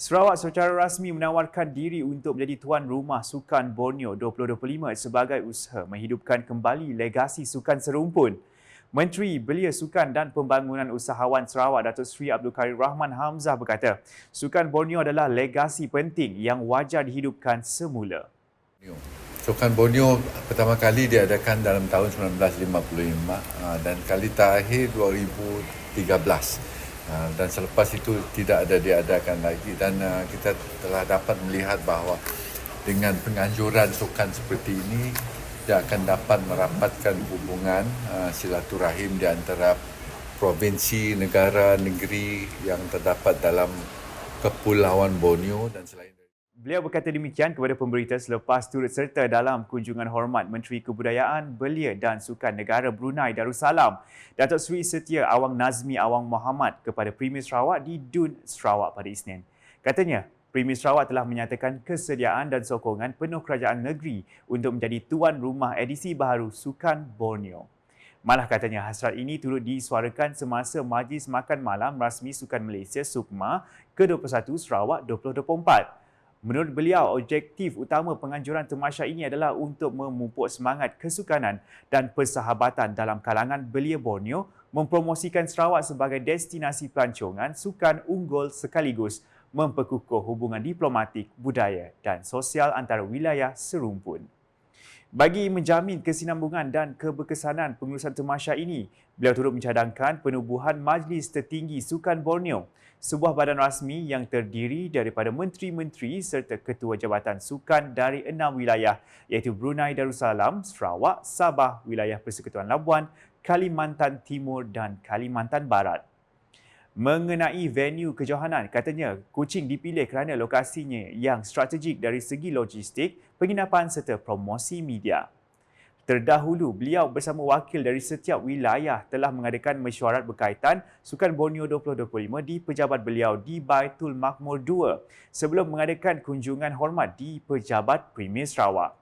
Sarawak secara rasmi menawarkan diri untuk menjadi tuan rumah Sukan Borneo 2025 sebagai usaha menghidupkan kembali legasi sukan serumpun. Menteri Belia Sukan dan Pembangunan Usahawan Sarawak Datuk Seri Abdul Karim Rahman Hamzah berkata, Sukan Borneo adalah legasi penting yang wajar dihidupkan semula. Sukan Borneo pertama kali diadakan dalam tahun 1955 ah, dan kali terakhir 2013. Ah, dan selepas itu tidak ada diadakan lagi. Dan uh, kita telah dapat melihat bahawa dengan penganjuran sukan seperti ini dia akan dapat merapatkan hubungan uh, silaturahim di antara provinsi, negara, negeri yang terdapat dalam kepulauan Borneo dan selain Beliau berkata demikian kepada pemberita selepas turut serta dalam kunjungan hormat Menteri Kebudayaan, Belia dan Sukan Negara Brunei Darussalam, Datuk Seri Setia Awang Nazmi Awang Muhammad kepada Premier Sarawak di Dun Sarawak pada Isnin. Katanya, Premier Sarawak telah menyatakan kesediaan dan sokongan penuh kerajaan negeri untuk menjadi tuan rumah edisi baharu Sukan Borneo. Malah katanya hasrat ini turut disuarakan semasa Majlis Makan Malam Rasmi Sukan Malaysia SUKMA ke-21 Sarawak 2024. Menurut beliau, objektif utama penganjuran temasya ini adalah untuk memupuk semangat kesukanan dan persahabatan dalam kalangan belia Borneo mempromosikan Sarawak sebagai destinasi pelancongan sukan unggul sekaligus memperkukuh hubungan diplomatik, budaya dan sosial antara wilayah serumpun. Bagi menjamin kesinambungan dan keberkesanan pengurusan temasya ini, beliau turut mencadangkan penubuhan Majlis Tertinggi Sukan Borneo, sebuah badan rasmi yang terdiri daripada menteri-menteri serta ketua jabatan sukan dari enam wilayah iaitu Brunei Darussalam, Sarawak, Sabah, Wilayah Persekutuan Labuan, Kalimantan Timur dan Kalimantan Barat mengenai venue kejohanan. Katanya, Kuching dipilih kerana lokasinya yang strategik dari segi logistik, penginapan serta promosi media. Terdahulu, beliau bersama wakil dari setiap wilayah telah mengadakan mesyuarat berkaitan Sukan Borneo 2025 di pejabat beliau di Baitul Makmur II sebelum mengadakan kunjungan hormat di pejabat Premier Sarawak.